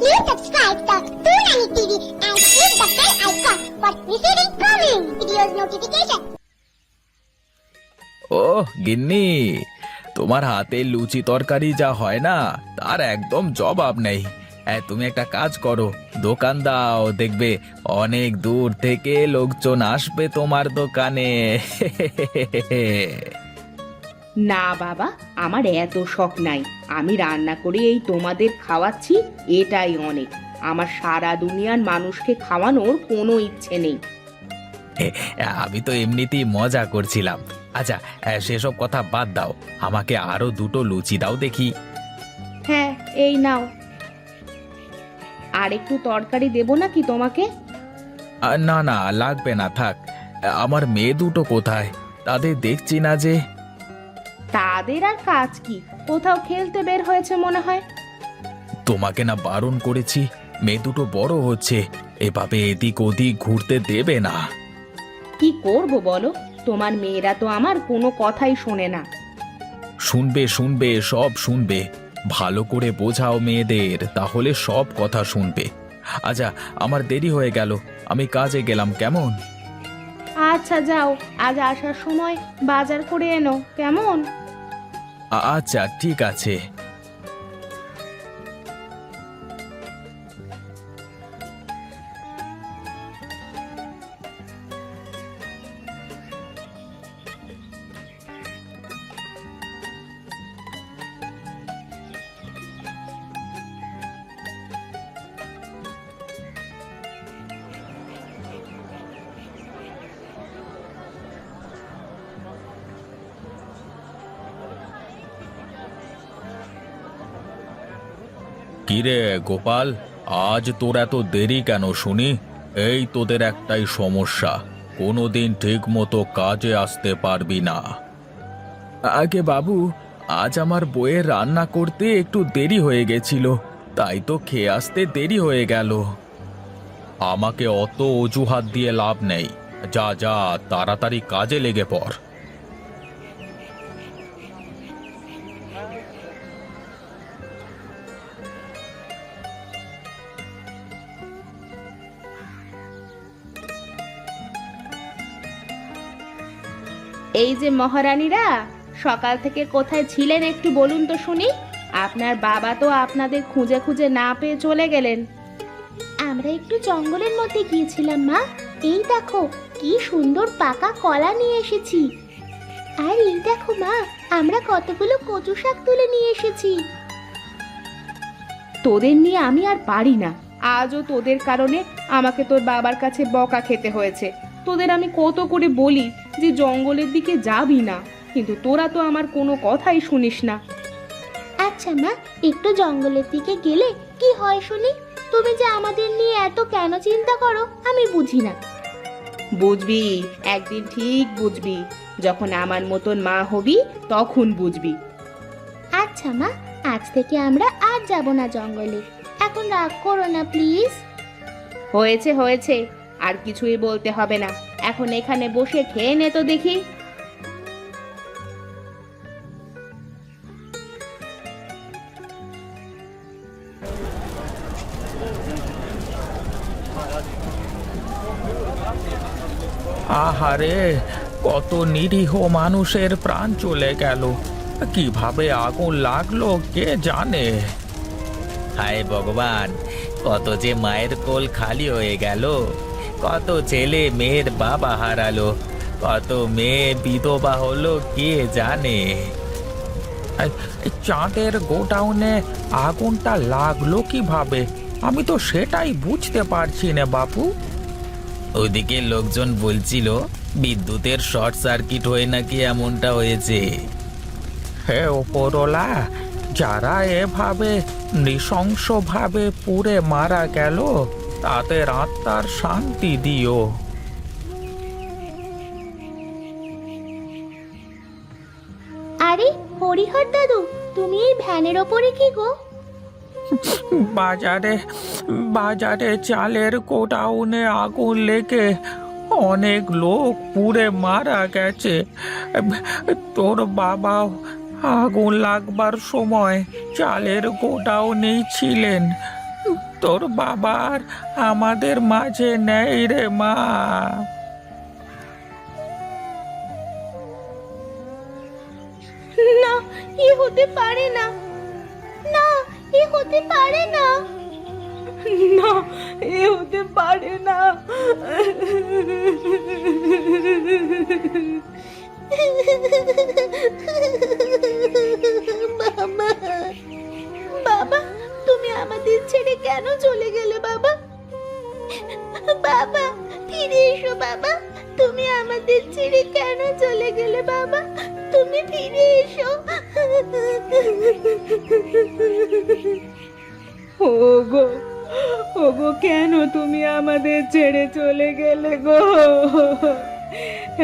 Please subscribe the Toonami TV and click the bell icon for receiving coming videos notification. ও গিন্নি তোমার হাতে লুচি তরকারি যা হয় না তার একদম জবাব নেই এ, তুমি একটা কাজ করো দোকান দাও দেখবে অনেক দূর থেকে লোকজন আসবে তোমার দোকানে না বাবা আমার এত শখ নাই। আমি রান্না করে এই তোমাদের খাওয়াচ্ছি এটাই অনেক। আমার সারা দুনিয়ার মানুষকে খাওয়ানোর কোনো ইচ্ছে নেই। আমি তো এমনিতেই মজা করছিলাম। আচ্ছা সেসব কথা বাদ দাও। আমাকে আরও দুটো লুচি দাও দেখি। হ্যাঁ এই নাও। আর একটু তরকারি দেবো নাকি তোমাকে? না না লাগবে না থাক। আমার মেয়ে দুটো কোথায়? তাদের দেখছি না যে। তাদের আর কাজ কি? কোথাও খেলতে বের হয়েছে মনে হয়। তোমাকে না বারণ করেছি মেয়ে দুটো বড় হচ্ছে এভাবে এদিক ওদিক ঘুরতে দেবে না। কি করব বলো? তোমার মেয়েরা তো আমার কোনো কথাই শোনে না। শুনবে শুনবে সব শুনবে। ভালো করে বোঝাও মেয়েদের তাহলে সব কথা শুনবে। আচ্ছা আমার দেরি হয়ে গেল আমি কাজে গেলাম কেমন? আচ্ছা যাও। আজ আসার সময় বাজার করে এনো। কেমন? আচ্ছা ঠিক আছে। কিরে গোপাল, আজ তোর এত দেরি কেন শুনি? এই তোদের একটাই সমস্যা, কোনোদিন ঠিক মতো কাজে আসতে পারবি না। আগে বাবু, আজ আমার বইয়ের রান্না করতে একটু দেরি হয়ে গেছিল, তাই তো খেয়ে আসতে দেরি হয়ে গেল। আমাকে অত অজুহাত দিয়ে লাভ নেই। যা যা, তাড়াতাড়ি কাজে লেগে পড়। এই যে মহারানীরা সকাল থেকে কোথায় ছিলেন একটু বলুন তো শুনি। আপনার বাবা তো আপনাদের খুঁজে খুঁজে না পেয়ে চলে গেলেন। আমরা একটু জঙ্গলের মধ্যে গিয়েছিলাম মা। এই দেখো কি সুন্দর পাকা কলা নিয়ে এসেছি। আর এই দেখো মা আমরা কতগুলো কচু শাক তুলে নিয়ে এসেছি। তোদের নিয়ে আমি আর পারি না। আজও তোদের কারণে আমাকে তোর বাবার কাছে বকা খেতে হয়েছে। তোদের আমি কত করে বলি যে জঙ্গলের দিকে যাবি না কিন্তু তোরা তো আমার কোনো কথাই শুনিস না। আচ্ছা মা একটু জঙ্গলের দিকে গেলে কি হয় শুনি? তুমি যে আমাদের নিয়ে এত কেন চিন্তা করো আমি বুঝি না। বুঝবি একদিন ঠিক বুঝবি। যখন আমার মতন মা হবি তখন বুঝবি। আচ্ছা মা আজ থেকে আমরা আর যাব না জঙ্গলে। এখন রাগ করো না প্লিজ। হয়েছে হয়েছে। আর কিছুই বলতে হবে না। এখন এখানে বসে খেয়ে নে তো দেখি। আহারে কত নিরীহ মানুষের প্রাণ চলে গেল। কীভাবে আগুন লাগল কে জানে? হায় ভগবান কত যে মায়ের কোল খালি হয়ে গেল। কত ছেলে মেয়ের বাবা হারালো, কত মেয়ে বিধবা হলো কে জানে? চাঁদের গোডাউনে আগুনটা লাগল কীভাবে? আমি তো সেটাই বুঝতে পারছি না, বাপু। ওদিকে লোকজন বলছিল, বিদ্যুতের শর্ট সার্কিট হয়ে নাকি এমনটা হয়েছে। হে ওপরওয়ালা, যারা এভাবে নৃশংসভাবে পুড়ে মারা গেল তাদের আত্মার শান্তি দিও। আরে হরিহর দাদু তুমি এই ভ্যানের ওপরে কি গো? বাজারে বাজারে চালের গোডাউনে আগুন লেগে অনেক লোক পুড়ে মারা গেছে। তোর বাবা আগুন লাগবার সময় চালের গোডাউনেই ছিলেন। তোর বাবার আমাদের মাঝে নেই রে মা। না, এ হতে পারে না। না হতে পারে না। হতে পারে না। আমাদের ছেড়ে কেন চলে গেলে বাবা? বাবা, ফিরে এসো বাবা। তুমি আমাদের ছেড়ে কেন চলে গেলে বাবা? তুমি ফিরে এসো। ওগো ওগো, কেন তুমি আমাদের ছেড়ে চলে গেলে গো?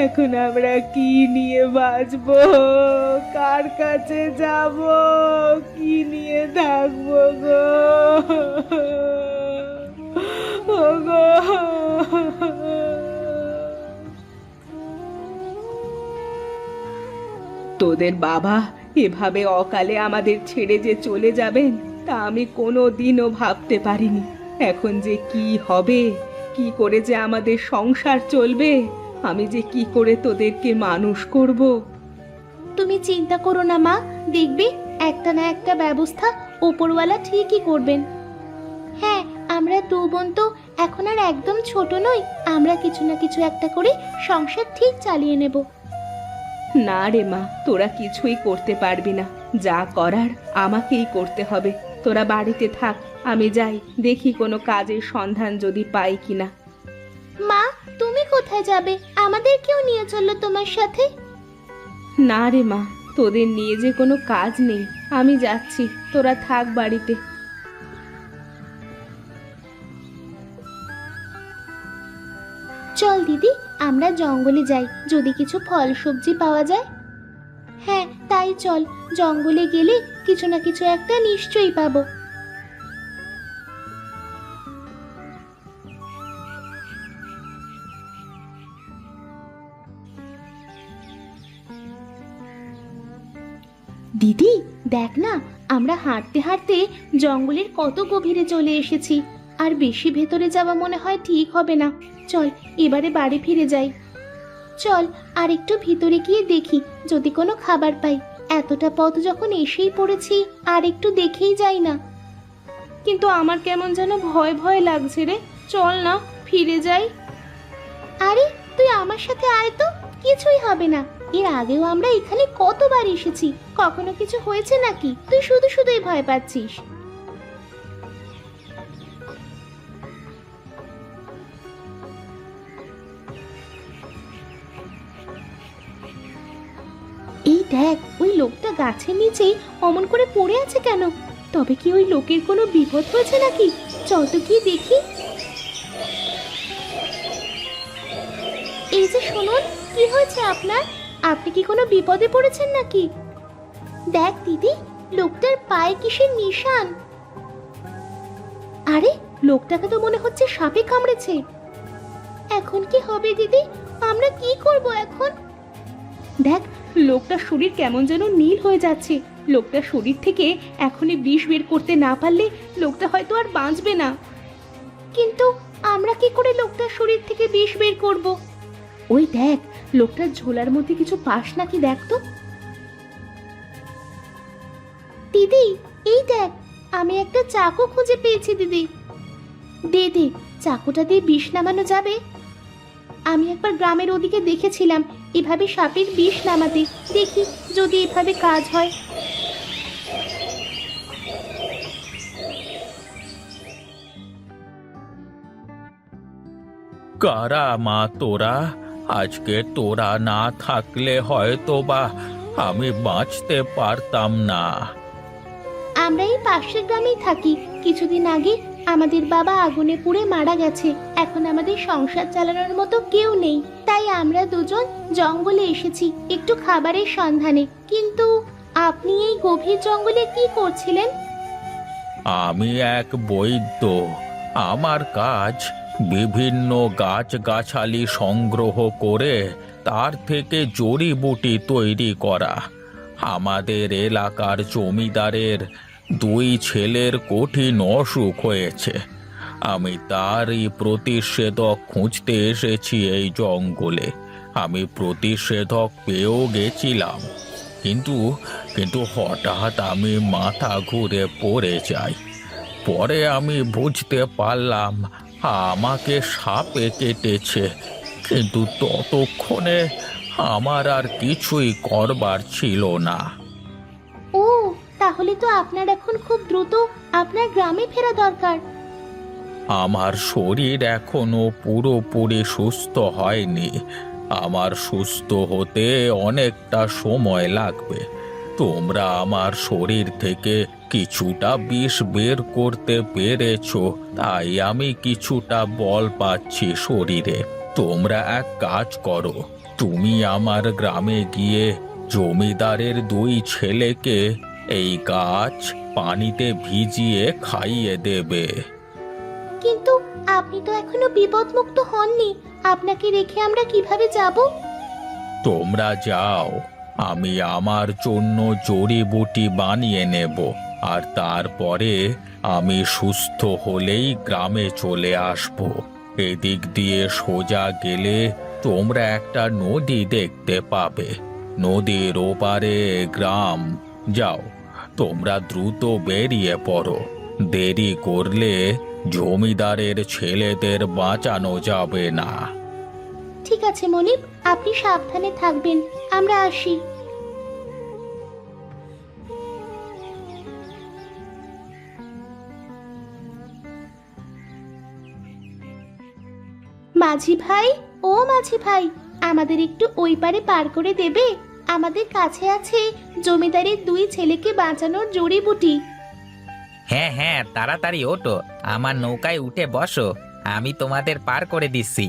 এখন আমরা কি নিয়ে বাঁচবো? কার কাছে যাব? কি নিয়ে থাকব গো? ওগো। তোদের বাবা এভাবে অকালে আমাদের ছেড়ে যে চলে যাবেন, তা আমি কোনো দিনও ভাবতে পারিনি। এখন যে কি হবে, কি করে যে আমাদের সংসার চলবে আমি যে কি করে তোদেরকে মানুষ করব? তুমি চিন্তা করো না মা। দেখবে একটা না একটা ব্যবস্থা ওপরওয়ালা ঠিকই করবেন। হ্যাঁ আমরা দু বোন তো এখন আর একদম ছোট নই। আমরা কিছু না কিছু একটা করে সংসার ঠিক চালিয়ে নেব। না রে মা তোরা কিছুই করতে পারবি না। যা করার আমাকেই করতে হবে। তোরা বাড়িতে থাক আমি যাই। দেখি কোনো কাজের সন্ধান যদি পাই কিনা। মা কোথায় যাবে? আমাদেরকেও নিয়ে চলল তোমার সাথে? না রে মা তোদের নিয়ে যে কোনো কাজ নেই। আমি যাচ্ছি তোরা থাক বাড়িতে। চল দিদি আমরা জঙ্গলে যাই। যদি কিছু ফল সবজি পাওয়া যায়? হ্যাঁ তাই চল। জঙ্গলে গেলে কিছু না কিছু একটা নিশ্চয়ই পাবো। দেখ না, আমরা হাঁটতে হাঁটতে জঙ্গলের কত গভীরে চলে এসেছি। আর বেশি ভেতরে যাওয়া মনে হয় ঠিক হবে না। চল, এবারে বাড়ি ফিরে যাই। চল আর একটু ভিতরে গিয়ে দেখি, যদি কোনো খাবার পাই। এতটা পথ যখন এসেই পড়েছি আর একটু দেখেই যাই না। কিন্তু আমার কেমন যেন ভয় ভয় লাগছে রে। চল না, ফিরে যাই। আরে, তুই আমার সাথে আয় তো, কিছুই হবে না। এর আগেও আমরা এখানে কতবার এসেছি? কখনো কিছু হয়েছে নাকি? তুই শুধু শুধুই ভয় পাচ্ছিস। এই দেখ, ওই লোকটা গাছের নিচেই অমন করে পড়ে আছে কেন? তবে কি ওই লোকের কোনো বিপদ হয়েছে নাকি? চল তো গিয়ে দেখি। এই যে শুনুন, কি হয়েছে আপনার? আপনি কি কোনো বিপদে পড়েছেন নাকি? দেখ দিদি, লোকটার পায়ে কিসের নিশান? আরে, লোকটাকে তো মনে হচ্ছে সাপে কামড়েছে। এখন কি হবে দিদি? আমরা কি করব এখন? দেখ, লোকটার শরীর কেমন যেন নীল হয়ে যাচ্ছে। লোকটার শরীর থেকে এখনই বিষ বের করতে না পারলে লোকটা হয়তো আর বাঁচবে না। কিন্তু আমরা কি করে লোকটার শরীর থেকে বিষ বের করব? ওই দেখ লোকটার ঝোলার মধ্যে কিছু পাস নাকি দেখ তো। দিদি এই দেখ আমি একটা চাকু খুঁজে পেয়েছি দিদি। দে দে চাকুটা দিয়ে বিষ নামানো যাবে। আমি একবার গ্রামের ওদিকে দেখেছিলাম এভাবে সাপের বিষ নামাতে। দেখি যদি এভাবে কাজ হয়। কারা মা তোরা? আজকে তোরা না থাকলে হয়তো বা আমি বাঁচতে পারতাম না। আমরা এই পাশের গ্রামেই থাকি। কিছুদিন আগে আমাদের বাবা আগুনে পুড়ে মারা গেছে। এখন আমাদের সংসার চালানোর মতো কেউ নেই। তাই আমরা দুজন জঙ্গলে এসেছি একটু খাবারের সন্ধানে। কিন্তু আপনি এই গভীর জঙ্গলে কি করছিলেন? আমি এক বৈদ্য। আমার কাজ বিভিন্ন গাছগাছালি সংগ্রহ করে তার থেকে জড়িবুটি তৈরি করা। আমাদের এলাকার জমিদারের দুই ছেলের কঠিন অসুখ হয়েছে। আমি তারই প্রতিষেধক খুঁজতে এসেছি এই জঙ্গলে। আমি প্রতিষেধক পেয়েও গেছিলাম। কিন্তু কিন্তু হঠাৎ আমি মাথা ঘুরে পড়ে যাই। পরে আমি বুঝতে পারলাম আমাকে সাপে কেটেছে কিন্তু ততক্ষণে আমার আর কিছুই করবার ছিল না। ও তাহলে তো আপনার এখন খুব দ্রুত আপনার গ্রামে ফেরা দরকার। আমার শরীর এখনও পুরোপুরি সুস্থ হয়নি। আমার সুস্থ হতে অনেকটা সময় লাগবে। তোমরা আমার শরীর থেকে কিছুটা বিষ বের করতে পেরেছ তাই আমি কিছুটা বল পাচ্ছি শরীরে। তোমরা এক কাজ করো তুমি আমার গ্রামে গিয়ে জমিদারের দুই ছেলেকে এই গাছ পানিতে ভিজিয়ে খাইয়ে দেবে। কিন্তু আপনি তো এখনও বিপদমুক্ত হননি আপনাকে রেখে আমরা কীভাবে যাব? তোমরা যাও আমি আমার জন্য জড়িবুটি বানিয়ে নেব। আর তারপরে আমি সুস্থ হলেই গ্রামে চলে আসব। এদিক দিয়ে সোজা গেলে তোমরা একটা নদী দেখতে পাবে। নদীর ওপারে গ্রাম। যাও, তোমরা দ্রুত বেরিয়ে পড়ো। দেরি করলে জমিদারের ছেলেদের বাঁচানো যাবে না। ঠিক আছে মনিব, আপনি সাবধানে থাকবেন। আমরা আসি। মাঝি ভাই, ও মাঝি ভাই, আমাদের একটু ওই পারে পার করে দেবে। আমাদের কাছে আছে জমিদারের দুই ছেলেকে বাঁচানোর জড়িবুটি। হ্যাঁ হ্যাঁ তাড়াতাড়ি ওঠো। আমার নৌকায় উঠে বসো। আমি তোমাদের পার করে দিচ্ছি।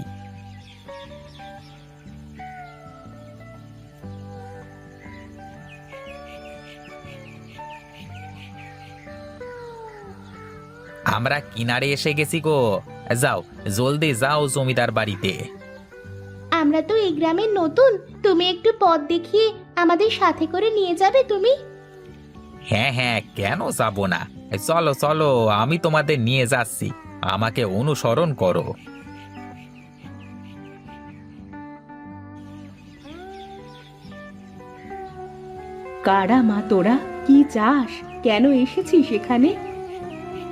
আমরা কিনারে এসে গেছি গো। যাও জলদি যাও জমিদার বাড়িতে। আমরা তো এই গ্রামের নতুন তুমি একটু পথ দেখিয়ে আমাদের সাথে করে নিয়ে যাবে তুমি? হ্যাঁ হ্যাঁ কেন যাব না? চলো চলো আমি তোমাদের নিয়ে যাচ্ছি আমাকে অনুসরণ করো। কারা মা তোরা? কি চাস? কেন এসেছিস এখানে?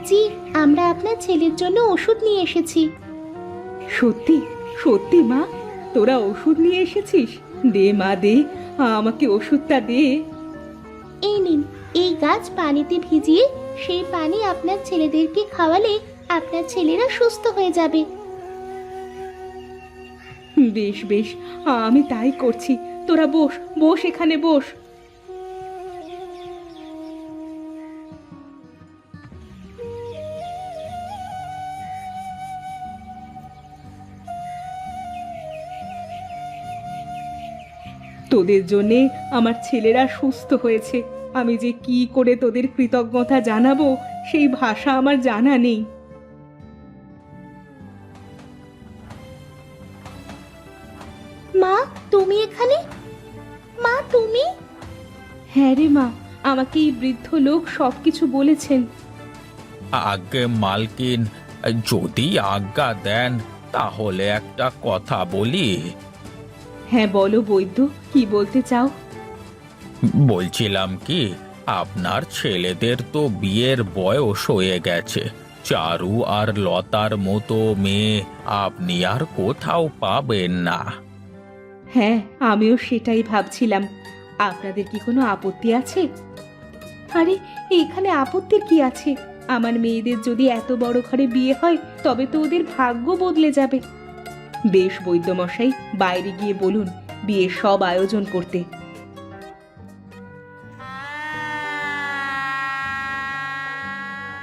জি আমরা আপনার ছেলের জন্য ওষুধ নিয়ে এসেছি। সত্যি? সত্যি মা? তোরা ওষুধ নিয়ে এসেছিস? দে মা দে। আমাকে ওষুধটা দে। এই নিন এই গাছ পানিতে ভিজিয়ে সেই পানি আপনার ছেলেদেরকে খাওয়ালে আপনার ছেলেরা সুস্থ হয়ে যাবে। বেশ বেশ আমি তাই করছি। তোরা বস বস এখানে বস। তোদের জন্যে আমার ছেলেরা সুস্থ হয়েছে। আমি যে কি করে তোদের কৃতজ্ঞতা জানাব সেই ভাষা আমার জানা নেই। মা তুমি এখানে? মা তুমি? হ্যাঁ রে মা আমাকে এই বৃদ্ধ লোক সব কিছু বলেছেন। আগে মালকিন যদি আজ্ঞা দেন তাহলে একটা কথা বলি। হ্যাঁ বলো বৈদ্য কি বলতে চাও? বলছিলাম কি আপনার ছেলেদের তো বিয়ের বয়স হয়ে গেছে। চারু আর লতার মতো মেয়ে আপনি আর কোথাও পাবেন না। হ্যাঁ আমিও সেটাই ভাবছিলাম। আপনাদের কি কোনো আপত্তি আছে? আরে এখানে আপত্তির কি আছে? আমার মেয়েদের যদি এত বড় ঘরে বিয়ে হয় তবে তো ওদের ভাগ্য বদলে যাবে। বেশ বৈদ্যমশাই বাইরে গিয়ে বলুন বিয়ের সব আয়োজন করতে।